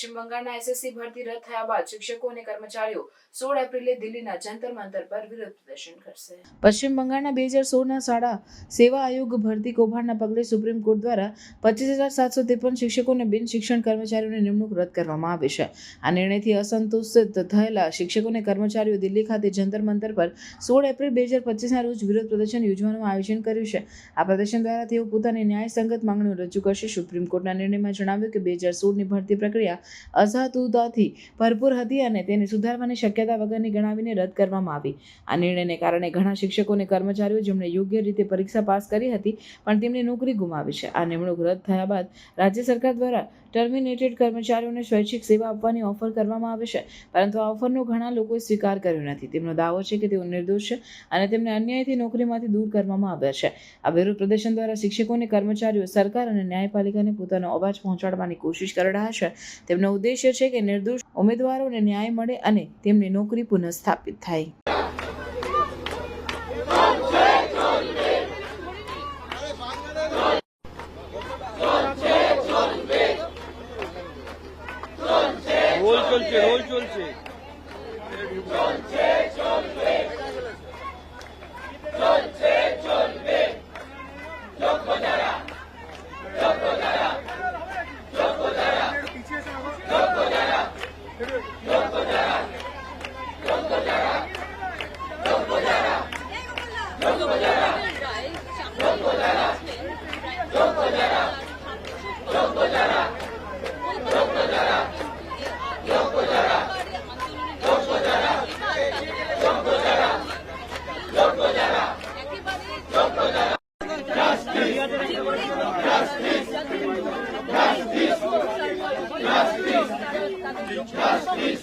પશ્ચિમ બંગાળના એસએસસી ભરતી રદ થયા બાદ શિક્ષકો અને કર્મચારીઓ સોળ એપ્રિલે દિલ્હીના જંતર મંતર પર વિરોધ પ્રદર્શન કરશે. પશ્ચિમ બંગાળના બે હજાર સોળના શાળા સેવા આયોગ ભરતી કૌભાંડના પગલે સુપ્રીમ કોર્ટ દ્વારા પચીસ હજાર સાતસો ત્રેપન શિક્ષકો અને બિન શિક્ષણ કર્મચારીઓની નિમણૂક રદ કરવામાં આવી છે. આ નિર્ણયથી અસંતુષ્ટ થયેલા શિક્ષકો અને કર્મચારીઓ દિલ્હી ખાતે જંતર મંતર પર સોળ એપ્રિલ બે હજાર પચીસના રોજ વિરોધ પ્રદર્શન યોજવાનું આયોજન કર્યું છે. આ પ્રદર્શન દ્વારા તેઓ પોતાની ન્યાયસંગત માંગણીઓ રજૂ કરશે. સુપ્રીમ કોર્ટના નિર્ણયમાં જણાવ્યું કે બે હજાર સોળની ભરતી પ્રક્રિયા અઝાતુદાથી ભરપૂર હતી અને તેને સુધારવાની શક્યતા વગરની ગણાવીને રદ કરવામાં આવી. આ નિર્ણયને કારણે ઘણા શિક્ષકો અને કર્મચારીઓ જેમણે યોગ્ય રીતે પરીક્ષા પાસ કરી હતી, પણ તેમની નોકરી ગુમાવી છે. આ નિમણૂક રદ થયા બાદ રાજ્ય સરકાર દ્વારા ટર્મિનેટેડ કર્મચારીઓને સ્વૈચ્છિક સેવા આપવાની ઓફર કરવામાં આવે છે, પરંતુ આ ઓફરનો ઘણા લોકોએ સ્વીકાર કર્યો નથી. તેમનો દાવો છે કે તેઓ નિર્દોષ છે અને તેમને અન્યાયથી નોકરીમાંથી દૂર કરવામાં આવ્યા છે. આ વિરોધ પ્રદર્શન દ્વારા શિક્ષકો અને કર્મચારીઓ સરકાર અને ન્યાયપાલિકાને પોતાનો અવાજ પહોંચાડવાની કોશિશ કરી રહ્યા છે. તેમનો ઉદ્દેશ્ય છે કે નિર્દોષ ઉમેદવારોને ન્યાય મળે અને તેમની નોકરી પુનઃસ્થાપિત થાય রোল চলছে রোল চলছে জাস্টিস